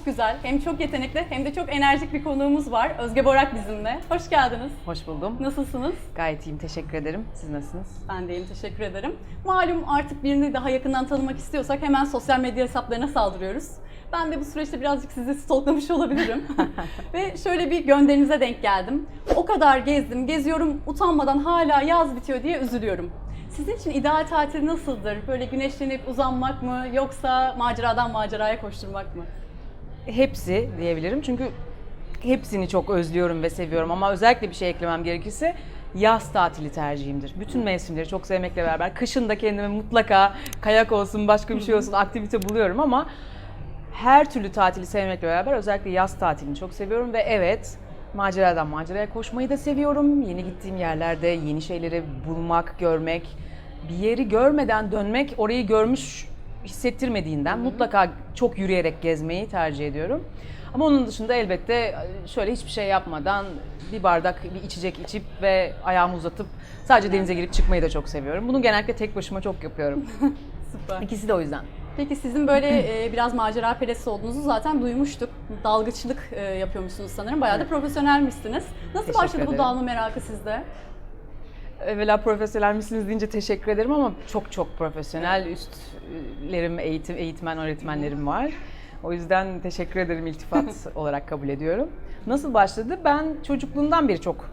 çok güzel, hem çok yetenekli, hem de çok enerjik bir konuğumuz var. Özge Borak bizimle. Hoş geldiniz. Hoş buldum. Nasılsınız? Gayet iyiyim. Teşekkür ederim. Siz nasılsınız? Ben deyim, teşekkür ederim. Malum artık birini daha yakından tanımak istiyorsak hemen sosyal medya hesaplarına saldırıyoruz. Ben de bu süreçte birazcık sizi stalklamış olabilirim. Ve şöyle bir gönderinize denk geldim. O kadar gezdim, geziyorum, utanmadan hala yaz bitiyor diye üzülüyorum. Sizin için ideal tatil nasıldır? Böyle güneşlenip uzanmak mı yoksa maceradan maceraya koşturmak mı? Hepsi diyebilirim. Çünkü hepsini çok özlüyorum ve seviyorum ama özellikle bir şey eklemem gerekirse yaz tatili tercihimdir. Bütün mevsimleri çok sevmekle beraber kışın da kendime mutlaka kayak olsun, başka bir şey olsun aktivite buluyorum ama her türlü tatili sevmekle beraber özellikle yaz tatilini çok seviyorum ve evet maceradan maceraya koşmayı da seviyorum. Yeni gittiğim yerlerde yeni şeyleri bulmak, görmek, bir yeri görmeden dönmek orayı görmüş hissettirmediğinden mutlaka çok yürüyerek gezmeyi tercih ediyorum. Ama onun dışında elbette şöyle hiçbir şey yapmadan bir bardak bir içecek içip ve ayağımı uzatıp sadece denize girip çıkmayı da çok seviyorum. Bunu genellikle tek başıma çok yapıyorum. Süper. İkisi de o yüzden. Peki sizin böyle e, biraz macera perest olduğunuzu zaten duymuştuk. Dalgıçlık e, yapıyormuşsunuz sanırım. Bayağı da profesyonelmişsiniz. Nasıl Teşekkür başladı bu ederim. dalma merakı sizde? Evvela profesyonel misiniz deyince teşekkür ederim ama çok çok profesyonel üstlerim, eğitim, eğitmen, öğretmenlerim var. O yüzden teşekkür ederim iltifat olarak kabul ediyorum. Nasıl başladı? Ben çocukluğumdan beri çok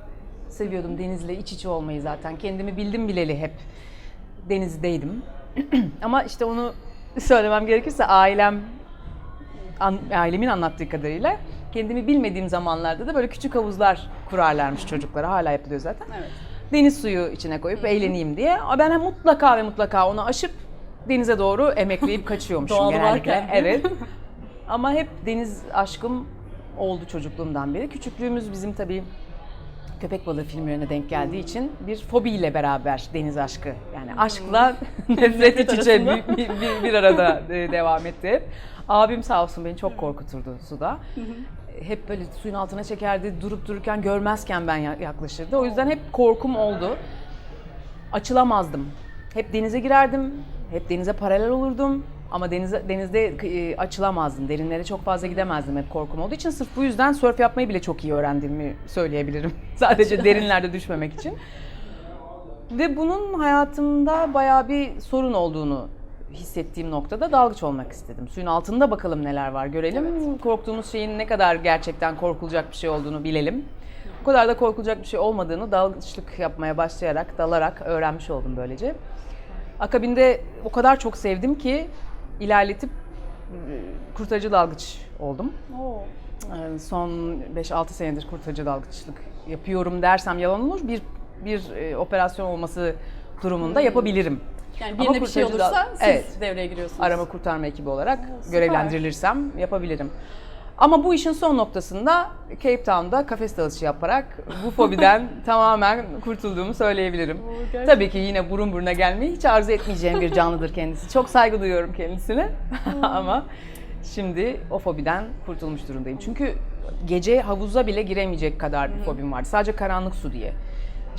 seviyordum denizle iç içe olmayı zaten. Kendimi bildim bileli hep denizdeydim. ama işte onu söylemem gerekirse ailem an- ailemin anlattığı kadarıyla kendimi bilmediğim zamanlarda da böyle küçük havuzlar kurarlarmış çocuklara. Hala yapılıyor zaten Evet. Deniz suyu içine koyup eğleneyim diye. Ben mutlaka ve mutlaka onu aşıp denize doğru emekleyip kaçıyormuşum Doğal genellikle. varken. Evet. Ama hep deniz aşkım oldu çocukluğumdan beri. Küçüklüğümüz bizim tabii köpek balığı filmlerine denk geldiği için bir fobiyle beraber deniz aşkı. Yani aşkla nefret iç içe arasında. bir, bir, bir arada e, devam etti. Abim sağ olsun beni çok korkuturdu suda. Hep böyle suyun altına çekerdi, durup dururken görmezken ben ya- yaklaşırdı. O yüzden hep korkum oldu. Açılamazdım. Hep denize girerdim, hep denize paralel olurdum. Ama denize, denizde e, açılamazdım, derinlere çok fazla gidemezdim hep korkum olduğu için. Sırf bu yüzden surf yapmayı bile çok iyi öğrendiğimi söyleyebilirim. Sadece derinlerde düşmemek için. Ve bunun hayatımda bayağı bir sorun olduğunu hissettiğim noktada dalgıç olmak istedim. Suyun altında bakalım neler var görelim. Korktuğumuz şeyin ne kadar gerçekten korkulacak bir şey olduğunu bilelim. O kadar da korkulacak bir şey olmadığını dalgıçlık yapmaya başlayarak, dalarak öğrenmiş oldum böylece. Akabinde o kadar çok sevdim ki ilerletip e, kurtarıcı dalgıç oldum. Oo. Ee, Son 5-6 senedir kurtarıcı dalgıçlık yapıyorum dersem yalan olur. Bir bir e, operasyon olması durumunda yapabilirim. Yani birine bir şey olursa da- siz evet. devreye giriyorsunuz. Arama kurtarma ekibi olarak süper. görevlendirilirsem yapabilirim. Ama bu işin son noktasında Cape Town'da kafes dalışı yaparak bu fobiden tamamen kurtulduğumu söyleyebilirim. Oo. Tabii ki yine burun buruna gelmeyi hiç arzu etmeyeceğim bir canlıdır kendisi. Çok saygı duyuyorum kendisine ama şimdi o fobiden kurtulmuş durumdayım. Çünkü gece havuza bile giremeyecek kadar bir fobim vardı. Sadece karanlık su diye.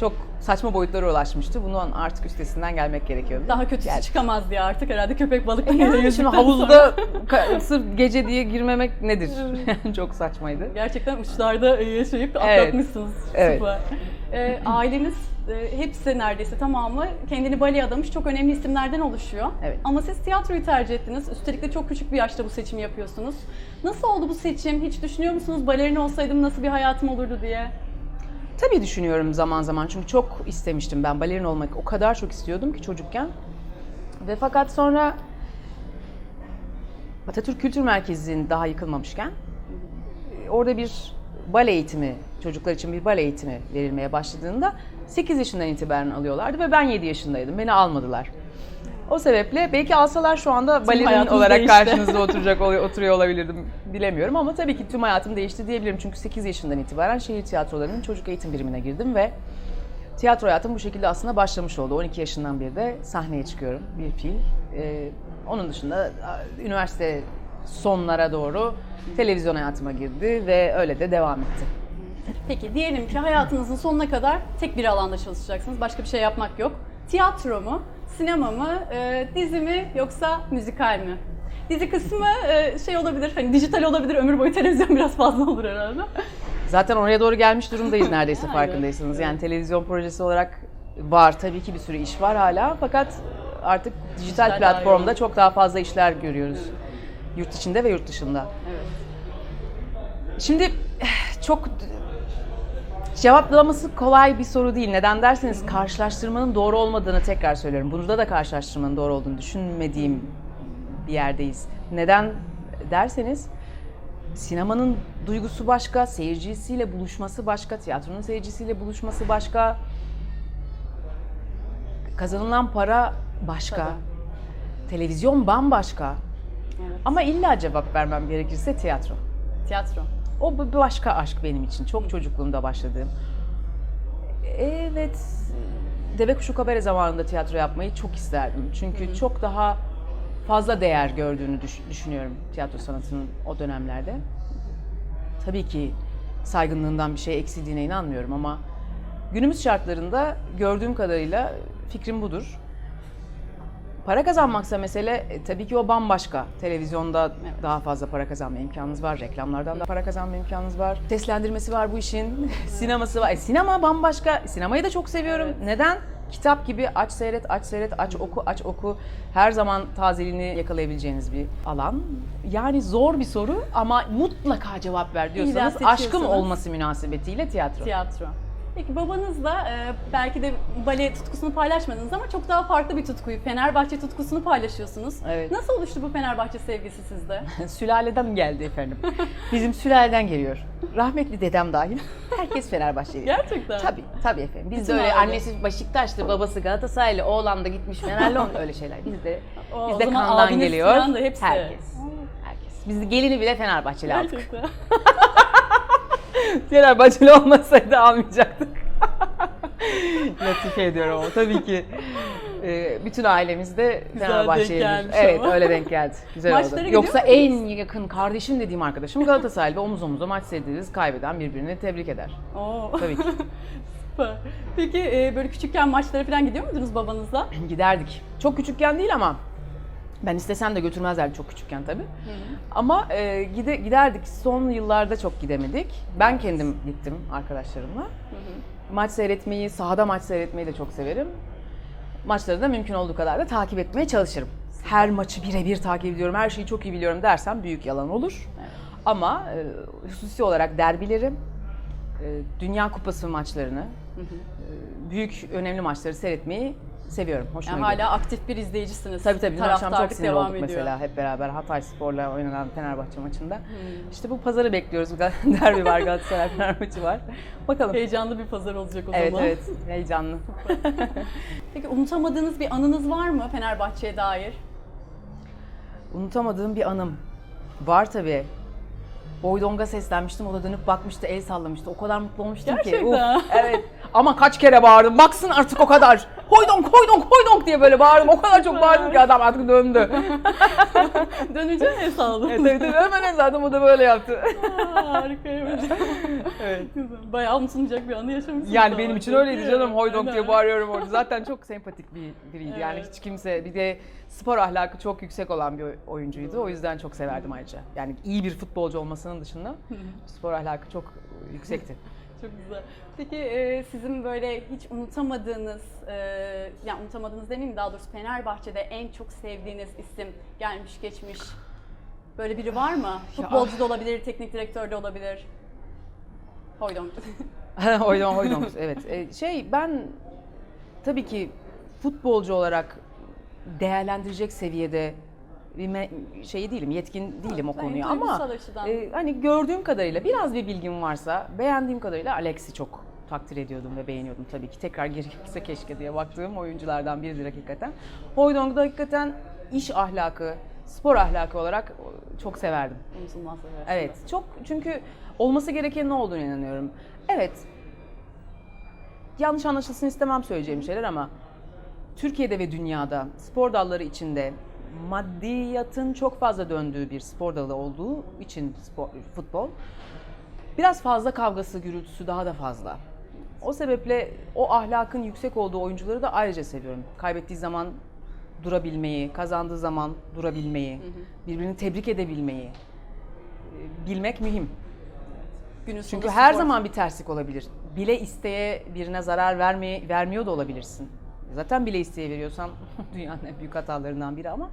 Çok saçma boyutlara ulaşmıştı. Bunun artık üstesinden gelmek gerekiyordu. Daha kötüsü Geldi. çıkamaz diye artık herhalde köpek balıkları Yani şimdi havuzda sırf gece diye girmemek nedir? Çok saçmaydı. Gerçekten uçlarda yaşayıp Evet. atlatmışsınız. Evet. Süper. Ee, aileniz e, hepsi neredeyse tamamı kendini baleye adamış çok önemli isimlerden oluşuyor. Evet. Ama siz tiyatroyu tercih ettiniz. Üstelik de çok küçük bir yaşta bu seçimi yapıyorsunuz. Nasıl oldu bu seçim? Hiç düşünüyor musunuz balerin olsaydım nasıl bir hayatım olurdu diye? Tabii düşünüyorum zaman zaman çünkü çok istemiştim ben balerin olmak. O kadar çok istiyordum ki çocukken. Ve fakat sonra Atatürk Kültür Merkezi'nin daha yıkılmamışken orada bir bale eğitimi, çocuklar için bir bale eğitimi verilmeye başladığında 8 yaşından itibaren alıyorlardı ve ben 7 yaşındaydım. Beni almadılar. O sebeple belki alsalar şu anda balerin olarak değişti. karşınızda oturacak oturuyor olabilirdim bilemiyorum ama tabii ki tüm hayatım değişti diyebilirim. Çünkü 8 yaşından itibaren şehir tiyatrolarının çocuk eğitim birimine girdim ve tiyatro hayatım bu şekilde aslında başlamış oldu. 12 yaşından beri de sahneye çıkıyorum bir fiil. Ee, onun dışında üniversite sonlara doğru televizyon hayatıma girdi ve öyle de devam etti. Peki diyelim ki hayatınızın sonuna kadar tek bir alanda çalışacaksınız. Başka bir şey yapmak yok. Tiyatro mu, sinema mı, e, dizi mi yoksa müzikal mi? Dizi kısmı e, şey olabilir, hani dijital olabilir, ömür boyu televizyon biraz fazla olur herhalde. Zaten oraya doğru gelmiş durumdayız neredeyse Aynen. farkındaysanız. Yani televizyon projesi olarak var tabii ki bir sürü iş var hala fakat artık dijital, Dijital platformda daha çok daha fazla işler görüyoruz. Yurt içinde ve yurt dışında. Evet. Şimdi eh, çok cevaplaması kolay bir soru değil. Neden derseniz karşılaştırmanın doğru olmadığını tekrar söylüyorum. Burada da karşılaştırmanın doğru olduğunu düşünmediğim bir yerdeyiz. Neden derseniz sinemanın duygusu başka, seyircisiyle buluşması başka, tiyatronun seyircisiyle buluşması başka. Kazanılan para başka. Tabii. Televizyon bambaşka. Evet. Ama illa cevap vermem gerekirse tiyatro. Tiyatro. O bir başka aşk benim için. Çok çocukluğumda başladığım. Evet, Deve Kuşu Kabare zamanında tiyatro yapmayı çok isterdim. Çünkü çok daha fazla değer gördüğünü düş- düşünüyorum tiyatro sanatının o dönemlerde. Tabii ki saygınlığından bir şey eksildiğine inanmıyorum ama günümüz şartlarında gördüğüm kadarıyla fikrim budur. Para kazanmaksa mesele e, tabii ki o bambaşka. Televizyonda Evet. daha fazla para kazanma imkanınız var. Reklamlardan da para kazanma imkanınız var. Seslendirmesi var bu işin. Sineması var. E, sinema bambaşka. Sinemayı da çok seviyorum. Neden? Kitap gibi aç seyret, aç seyret, aç oku, aç oku. Her zaman tazeliğini yakalayabileceğiniz bir alan. Yani zor bir soru ama mutlaka cevap ver diyorsanız aşkım seçiyorsanız. olması münasebetiyle tiyatro. Tiyatro. Peki babanızla e, belki de bale tutkusunu paylaşmadınız ama çok daha farklı bir tutkuyu, Fenerbahçe tutkusunu paylaşıyorsunuz. Evet. Nasıl oluştu bu Fenerbahçe sevgisi sizde? Sülaleden geldi efendim. Bizim sülaleden geliyor. Rahmetli dedem dahil. Herkes Fenerbahçeli. Gerçekten. Tabii, tabii efendim. Biz de Bütün öyle aile. annesi Beşiktaşlı, babası Galatasaraylı, oğlan da gitmiş Fenerli öyle şeyler. Biz de O- biz de zaman kandan geliyor. da hepsi. Herkes. Herkes. Biz de gelini bile Fenerbahçeli aldık. Fenerbahçeli olmasaydı almayacaktık. Latife ediyorum ama tabii ki e, bütün ailemiz de Güzel Fenerbahçelidir. denk gelmiş Evet ama. öyle denk geldi. Güzel Maçlara oldu. gidiyor Yoksa en yakın kardeşim dediğim arkadaşım Galatasaraylı ve omuz omuza maç seyrederiz. Kaybeden birbirini tebrik eder. Oo. Tabii ki. Süper. Peki e, böyle küçükken maçlara falan gidiyor muydunuz babanızla? Giderdik. Çok küçükken değil ama ben istesem de götürmezlerdi çok küçükken tabii. Ama e, gide, giderdik. Son yıllarda çok gidemedik. Ben kendim gittim arkadaşlarımla. Maç seyretmeyi, sahada maç seyretmeyi de çok severim. Maçları da mümkün olduğu kadar da takip etmeye çalışırım. Her maçı birebir takip ediyorum, her şeyi çok iyi biliyorum dersem büyük yalan olur. Evet. Ama e, hususi olarak derbileri, e, Dünya Kupası maçlarını, e, büyük önemli maçları seyretmeyi seviyorum. Hoşuma Yani gidiyor. hala aktif bir izleyicisiniz. Tabii tabii dün akşam çok sinir olduk ediyor. mesela hep beraber Hatay Spor'la oynanan Fenerbahçe maçında. Hmm. İşte bu pazarı bekliyoruz. Derbi var, Galatasaray Fener maçı var. Bakalım. Heyecanlı bir pazar olacak o Evet zaman. evet heyecanlı. Peki unutamadığınız bir anınız var mı Fenerbahçe'ye dair? Unutamadığım bir anım. Var tabii. Boydong'a seslenmiştim. O da dönüp bakmıştı, el sallamıştı. O kadar mutlu olmuştum ki. Gerçekten. Uf, evet. Ama kaç kere bağırdım. Baksın artık o kadar. Hoydong, hoydong, hoydong diye böyle bağırdım. O kadar çok bağırdım ki adam artık döndü. Dönünce ne sağladın? evet, evet, hemen zaten o da böyle yaptı. Aa, Harikaymış. evet. Bayağı unutulmayacak bir anı yaşamışsınız. Yani benim için öyleydi canım. Hoydong diye bağırıyorum orada. Zaten çok sempatik bir biriydi. Yani Evet. hiç kimse bir de spor ahlakı çok yüksek olan bir oyuncuydu. O yüzden çok severdim ayrıca. Yani iyi bir futbolcu olmasının dışında spor ahlakı çok yüksekti. Çok güzel. Peki e, sizin böyle hiç unutamadığınız, e, yani unutamadığınız demeyeyim daha doğrusu Fenerbahçe'de en çok sevdiğiniz isim gelmiş geçmiş böyle biri var mı? Futbolcu da olabilir, teknik direktör de olabilir. Hoydong. Hoydong Hoydong evet. Ee, şey ben tabii ki futbolcu olarak değerlendirecek seviyede bir me- şey değilim, yetkin değilim o Ben konuya ama e, hani gördüğüm kadarıyla biraz bir bilgim varsa beğendiğim kadarıyla Alex'i çok takdir ediyordum ve beğeniyordum tabii ki. Tekrar geri keşke diye baktığım oyunculardan biridir hakikaten. Hoydong'u da hakikaten iş ahlakı, spor ahlakı olarak çok severdim. Evet, çok çünkü olması gereken ne olduğunu inanıyorum. Evet, yanlış anlaşılsın istemem söyleyeceğim şeyler ama Türkiye'de ve dünyada spor dalları içinde maddiyatın çok fazla döndüğü bir spor dalı olduğu için spor, futbol biraz fazla kavgası, gürültüsü daha da fazla. O sebeple o ahlakın yüksek olduğu oyuncuları da ayrıca seviyorum. Kaybettiği zaman durabilmeyi, kazandığı zaman durabilmeyi, birbirini tebrik edebilmeyi e, bilmek mühim. Günün Çünkü her spor- zaman bir terslik olabilir. Bile isteye birine zarar vermeye, vermiyor da olabilirsin. Zaten bile isteye veriyorsan dünyanın en büyük hatalarından biri ama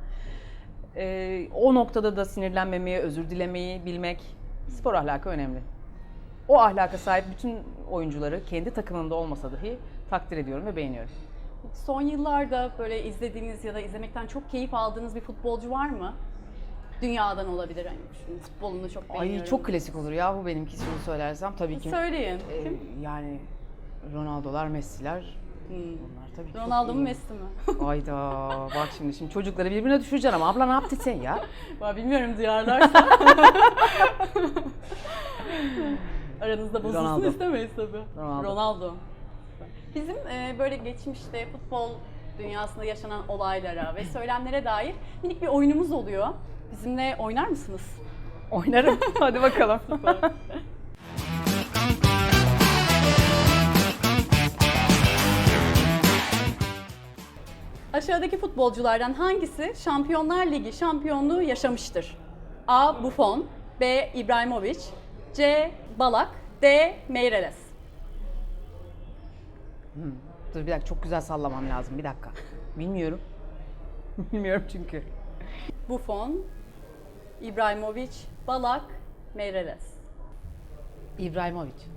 e, o noktada da sinirlenmemeyi, özür dilemeyi bilmek spor ahlakı önemli. O ahlaka sahip bütün oyuncuları kendi takımında olmasa dahi takdir ediyorum ve beğeniyorum. Son yıllarda böyle izlediğiniz ya da izlemekten çok keyif aldığınız bir futbolcu var mı? Dünyadan olabilir hani şu futbolunu çok beğeniyorum. Ay çok klasik olur ya bu benimki şunu söylersem tabii ki. Söyleyin. e, yani Ronaldo'lar, Messi'ler Hmm. bunlar tabii ki çok Ronaldo mu iyi. Messi mi? Hayda bak şimdi şimdi çocukları birbirine düşüreceksin ama abla ne yaptın sen ya? Ben bilmiyorum duyarlarsa. Aranızda bozulsun Ronaldo. istemeyiz tabii. Ronaldo. Ronaldo. Bizim e, böyle geçmişte futbol dünyasında yaşanan olaylara ve söylemlere dair minik bir oyunumuz oluyor. Bizimle oynar mısınız? Oynarım. Hadi bakalım. Aşağıdaki futbolculardan hangisi Şampiyonlar Ligi şampiyonluğu yaşamıştır? A. Buffon B. İbrahimovic C. Balak D. Meireles Dur bir dakika çok güzel sallamam lazım bir dakika. Bilmiyorum. Bilmiyorum çünkü. Buffon, İbrahimovic, Balak, Meireles. İbrahimovic.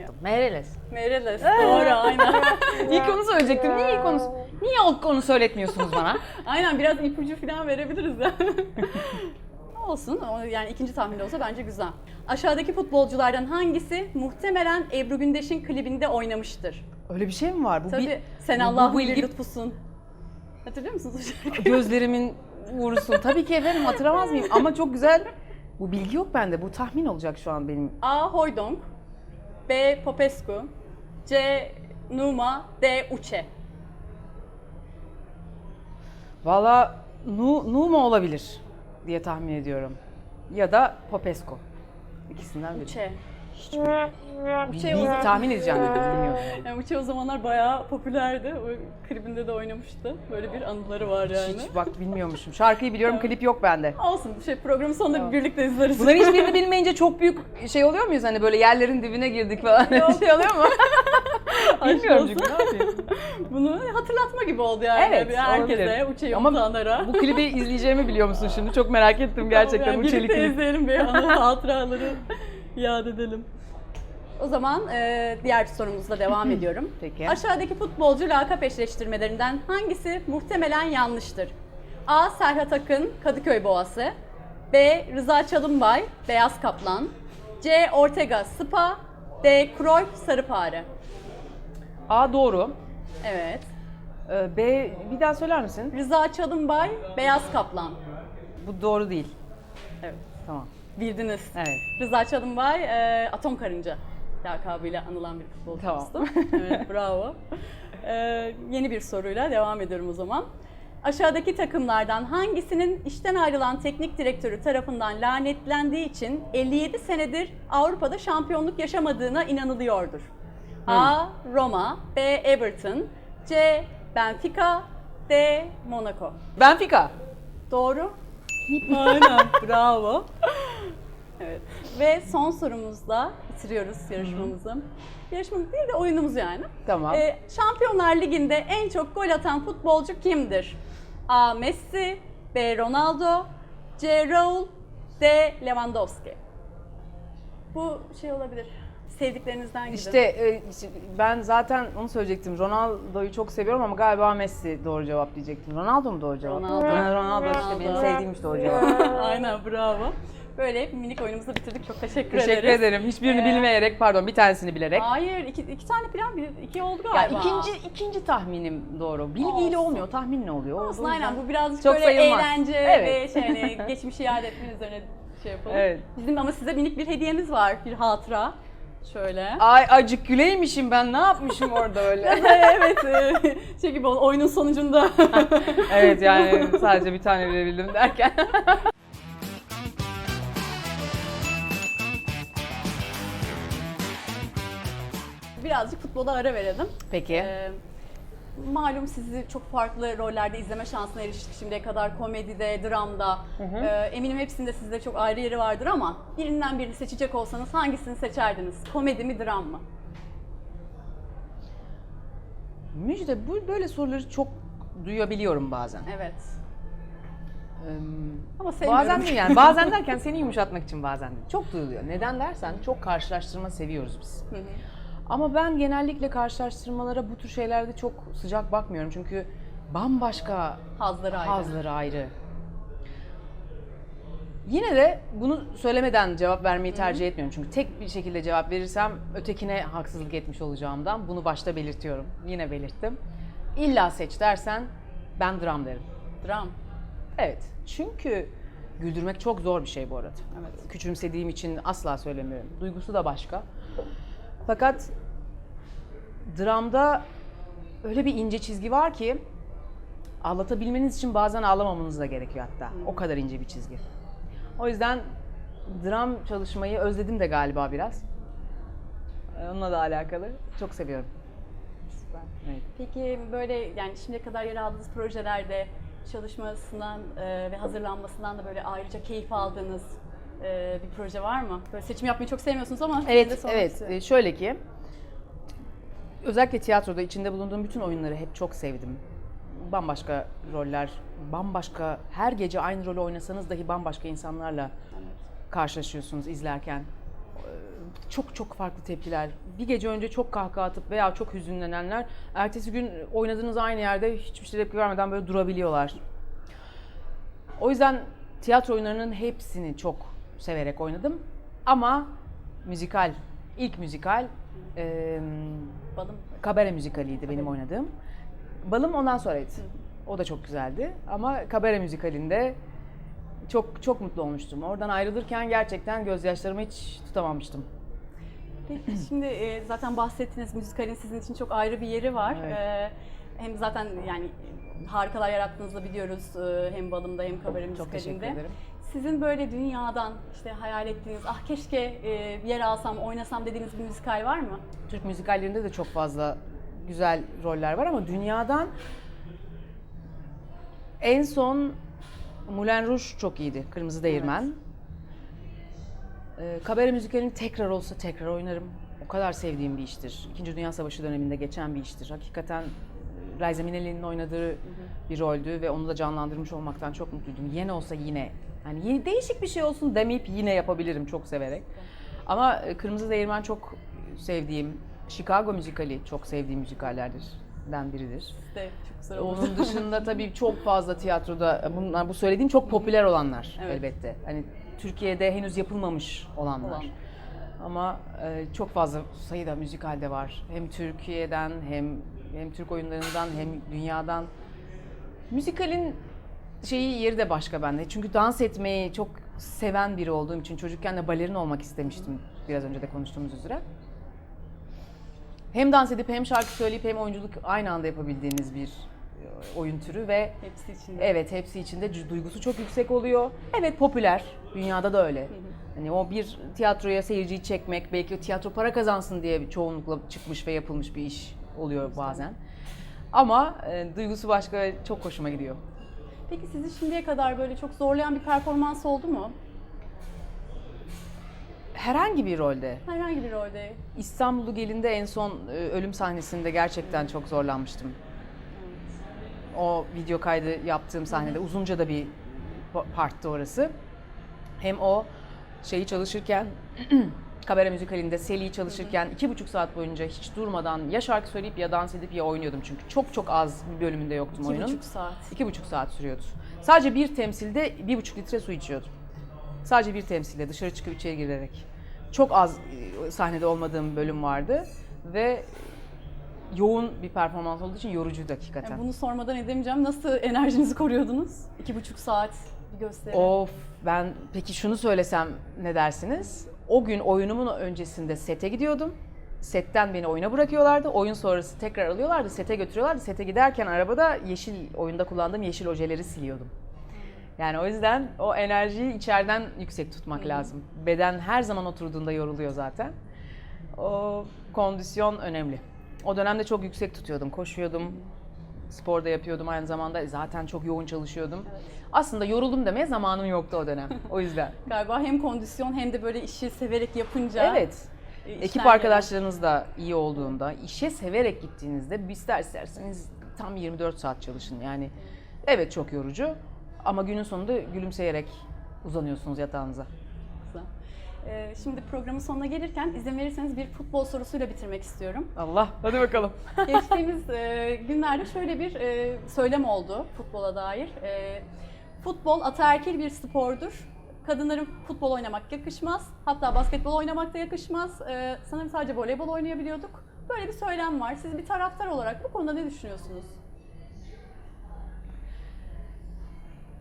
Ya. Meireles. Meireles doğru aynen. İlk onu söyleyecektim. Niye ilk onu, niye ilk onu söyletmiyorsunuz bana? aynen biraz ipucu falan verebiliriz ya. Olsun yani ikinci tahmin olsa bence güzel. Aşağıdaki futbolculardan hangisi muhtemelen Ebru Gündeş'in klibinde oynamıştır? Öyle bir şey mi var? Bu Tabii bir- sen bu- bu bir bilgi- lütfusun. Hatırlıyor musunuz o şarkıyı? Gözlerimin uğrusun. Tabii ki efendim hatırlamaz mıyım? Ama çok güzel. Bu bilgi yok bende. Bu tahmin olacak şu an benim. A. Hoydonk B. Popescu C. Numa D. Uçe Valla Nu, Numa olabilir diye tahmin ediyorum. Ya da Popescu. İkisinden biri. Uçe. Bir, Şey o bir zaman- tahmin edeceğim dedim bilmiyorum. Yani Uçe o zamanlar bayağı popülerdi. O klibinde de oynamıştı. Böyle bir anıları var yani. Hiç bak bilmiyormuşum. Şarkıyı biliyorum, klip yok bende. Olsun şey programın sonunda Tamam. birlikte izleriz. Bunların hiçbirini bilmeyince çok büyük şey oluyor muyuz? Hani böyle yerlerin dibine girdik falan. Yok. şey oluyor mu? Bilmiyorum olsun. çünkü ne yapayım. Bunu hatırlatma gibi oldu yani. Evet, Bir herkese, olabilir. Uçe'yi Ama unutanlara. Bu klibi izleyeceğimi biliyor musun şimdi? Çok merak ettim gerçekten yani bu çelik birlikte klip. izleyelim bir anı hatıraları yad edelim. O zaman e, diğer sorumuzla devam ediyorum. Peki. Aşağıdaki futbolcu lakap eşleştirmelerinden hangisi muhtemelen yanlıştır? A. Serhat Akın, Kadıköy Boğası. B. Rıza Çalınbay, Beyaz Kaplan. C. Ortega, Spa. D. Cruyff, Sarıpare. A doğru. Evet. Ee, B bir daha söyler misin? Rıza Çalınbay, Beyaz Kaplan. Bu doğru değil. Evet. Tamam. Bildiniz. Evet. Rıza Çalınbay, e, Atom Karınca lakabıyla anılan bir futbolcumuzdu. Tamam. evet, bravo. E, yeni bir soruyla devam ediyorum o zaman. Aşağıdaki takımlardan hangisinin işten ayrılan teknik direktörü tarafından lanetlendiği için 57 senedir Avrupa'da şampiyonluk yaşamadığına inanılıyordur? A. Roma B. Everton C. Benfica D. Monaco Benfica. Doğru. Aynen. Bravo. Evet. Ve son sorumuzla bitiriyoruz yarışmamızı. Yarışmamız değil de oyunumuz yani. Tamam. Ee, Şampiyonlar Ligi'nde en çok gol atan futbolcu kimdir? A. Messi B. Ronaldo C. Raul D. Lewandowski Bu şey olabilir. Sevdiklerinizden. İşte e, işte ben zaten onu söyleyecektim. Ronaldo'yu çok seviyorum ama galiba Messi doğru cevap diyecektim. Ronaldo mu doğru cevap? Ronaldo. Ha, Ronaldo işte benim sevdiğimmiş doğru cevap. Aynen bravo. Böyle minik oyunumuzu bitirdik. Çok teşekkür, Teşekkür ederiz. ederim. Hiçbirini Ee, bilmeyerek, pardon bir tanesini bilerek. Hayır, iki, iki tane plan, bir, iki oldu Ya galiba. ikinci ikinci tahminim doğru. Bilgiyle Olsun. olmuyor, tahminle oluyor. Olsun aynen bu birazcık çok böyle sayılmaz. eğlence Evet. ve şey hani geçmişi yad etme üzerine şey yapalım. Evet. Bizim ama size minik bir hediyemiz var, bir hatıra. Şöyle. Ay acık güleymişim ben ne yapmışım orada öyle. evet, e, şey gibi oyunun sonucunda. evet yani sadece bir tane bilebildim derken. Birazcık futbola ara verelim. Peki. Ee, malum sizi çok farklı rollerde izleme şansına eriştik şimdiye kadar. Komedide, dramda. Ee, eminim hepsinde sizde çok ayrı yeri vardır ama birinden birini seçecek olsanız hangisini seçerdiniz? Komedi mi, dram mı? Müjde bu böyle soruları çok duyabiliyorum bazen. Evet. Ama sevmiyorum. Bazen değil yani. Bazen derken seni yumuşatmak için bazen. Çok duyuluyor. Neden dersen çok karşılaştırma seviyoruz biz. Hı hı. Ama ben genellikle karşılaştırmalara bu tür şeylerde çok sıcak bakmıyorum. Çünkü bambaşka Hazları ayrı. hazları ayrı. Yine de bunu söylemeden cevap vermeyi tercih etmiyorum. Çünkü tek bir şekilde cevap verirsem ötekine haksızlık etmiş olacağımdan bunu başta belirtiyorum. Yine belirttim. İlla seç dersen ben dram derim. Dram. Evet. Çünkü güldürmek çok zor bir şey bu arada. Evet. Küçümsediğim için asla söylemiyorum. Duygusu da başka. Fakat dramda öyle bir ince çizgi var ki ağlatabilmeniz için bazen ağlamamanız da gerekiyor hatta. O kadar ince bir çizgi. O yüzden dram çalışmayı özledim de galiba biraz. Ee, Onunla da alakalı. Çok seviyorum. Süper. Evet. Peki böyle yani şimdiye kadar yer aldığınız projelerde çalışmasından e, ve hazırlanmasından da böyle ayrıca keyif aldığınız e, bir proje var mı? Böyle seçim yapmayı çok sevmiyorsunuz ama de Evet, evet. Ee, Şöyle ki, özellikle tiyatroda içinde bulunduğum bütün oyunları hep çok sevdim. Bambaşka roller, bambaşka, her gece aynı rolü oynasanız dahi bambaşka insanlarla karşılaşıyorsunuz izlerken. Ee, Çok çok farklı tepkiler. Bir gece önce çok kahkaha atıp veya çok hüzünlenenler, ertesi gün oynadığınız aynı yerde hiçbir şey tepki vermeden böyle durabiliyorlar. O yüzden tiyatro oyunlarının hepsini çok severek oynadım. Ama müzikal, ilk müzikal eee Balım. kabare müzikaliydi benim oynadığım. Balım ondan sonraydı. O da çok güzeldi ama kabare müzikalinde çok çok mutlu olmuştum. Oradan ayrılırken gerçekten gözyaşlarımı hiç tutamamıştım. Peki şimdi e, zaten bahsettiğiniz müzikalin sizin için çok ayrı bir yeri var. Evet. E, hem zaten yani harikalar yarattığınızı biliyoruz e, hem balımda hem kabare Çok teşekkür müzikalinde. ederim. Sizin böyle dünyadan işte hayal ettiğiniz, ah keşke e, yer alsam, oynasam dediğiniz bir müzikal var mı? Türk müzikallerinde de çok fazla güzel roller var ama dünyadan en son Moulin Rouge çok iyiydi. Kırmızı Değirmen. Ee, kabare müzikalinin tekrar olsa tekrar oynarım. O kadar sevdiğim bir iştir. İkinci Dünya Savaşı döneminde geçen bir iştir. Hakikaten e, Raiza Minnelli'nin oynadığı bir roldü ve onu da canlandırmış olmaktan çok mutluydum. Yine olsa yine, hani değişik bir şey olsun demeyip yine yapabilirim çok severek. Ama e, Kırmızı Değirmen çok sevdiğim, Chicago müzikali çok sevdiğim müzikallerden biridir. Siz de çok. Onun dışında tabii çok fazla tiyatroda, bunlar, bu söylediğim çok popüler olanlar Evet. elbette. Hani Türkiye'de henüz yapılmamış olanlar. Olan. Ama e, çok fazla sayıda müzikal de var. Hem Türkiye'den hem hem Türk oyunlarından hem dünyadan. Müzikalin şeyi yeri de başka bende. Çünkü dans etmeyi çok seven biri olduğum için çocukken de balerin olmak istemiştim. Biraz önce de konuştuğumuz üzere. Hem dans edip hem şarkı söyleyip hem oyunculuk aynı anda yapabildiğiniz bir e, oyun türü ve Hepsi içinde. Evet hepsi içinde duygusu çok yüksek oluyor. Evet popüler. Dünyada da öyle. Hani o bir tiyatroya seyirciyi çekmek belki tiyatro para kazansın diye bir çoğunlukla çıkmış ve yapılmış bir iş oluyor bazen. Ama e, duygusu başka çok hoşuma gidiyor. Peki sizi şimdiye kadar böyle çok zorlayan bir performans oldu mu? Herhangi bir rolde Herhangi bir rolde. İstanbul'u gelinde en son e, ölüm sahnesinde gerçekten çok zorlanmıştım. O video kaydı yaptığım sahnede uzunca da bir pa- parttı orası. Hem o şeyi çalışırken kabare müzikalinde Seli'yi çalışırken iki buçuk saat boyunca hiç durmadan ya şarkı söyleyip ya dans edip ya oynuyordum çünkü çok çok az bir bölümünde yoktum İki oyunun. buçuk saat. İki buçuk saat sürüyordu. Sadece bir temsilde bir buçuk litre su içiyordum. Sadece bir temsilde dışarı çıkıp içeri girerek. Çok az e, sahnede olmadığım bölüm vardı ve yoğun bir performans olduğu için yorucuydu hakikaten. Yani bunu sormadan edemeyeceğim. Nasıl enerjinizi koruyordunuz? İki buçuk saat bir gösteri. Of ben peki şunu söylesem ne dersiniz? O gün oyunumun öncesinde sete gidiyordum. Setten beni oyuna bırakıyorlardı. Oyun sonrası tekrar alıyorlardı, sete götürüyorlardı. Sete giderken arabada yeşil oyunda kullandığım yeşil ojeleri siliyordum. Yani o yüzden o enerjiyi içeriden yüksek tutmak lazım. Beden her zaman oturduğunda yoruluyor zaten. O kondisyon önemli. O dönemde çok yüksek tutuyordum, koşuyordum. Spor da yapıyordum aynı zamanda. E, Zaten çok yoğun çalışıyordum. Aslında yoruldum demeye zamanım yoktu o dönem. O yüzden. Galiba hem kondisyon hem de böyle işi severek yapınca Evet. e, Ekip arkadaşlarınız da iyi olduğunda, işe severek gittiğinizde ister isterseniz tam 24 saat çalışın. Yani evet çok yorucu ama günün sonunda gülümseyerek uzanıyorsunuz yatağınıza. Ee, Şimdi programın sonuna gelirken izin verirseniz bir futbol sorusuyla bitirmek istiyorum. Allah, hadi bakalım. Geçtiğimiz e, günlerde şöyle bir e, söylem oldu futbola dair. E, futbol ataerkil bir spordur. Kadınların futbol oynamak yakışmaz. Hatta basketbol oynamak da yakışmaz. E, sanırım sadece voleybol oynayabiliyorduk. Böyle bir söylem var. Siz bir taraftar olarak bu konuda ne düşünüyorsunuz?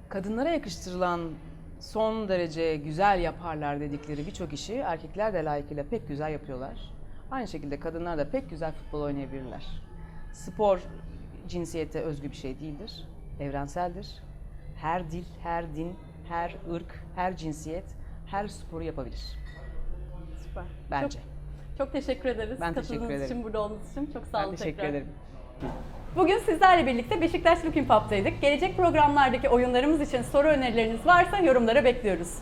Kadınlara yakıştırılan son derece güzel yaparlar dedikleri birçok işi erkekler de layıkıyla pek güzel yapıyorlar. Aynı şekilde kadınlar da pek güzel futbol oynayabilirler. Spor cinsiyete özgü bir şey değildir, evrenseldir. Her dil, her din, her ırk, her cinsiyet her sporu yapabilir Süper. bence. Çok, çok teşekkür ederiz. Ben teşekkür Katıldığınız ederim. için, burada olduğunuz için. Çok sağ ben olun teşekkür tekrar. ederim. Bugün sizlerle birlikte Beşiktaş Looking Pub'daydık. Gelecek programlardaki oyunlarımız için soru önerileriniz varsa yorumlara bekliyoruz.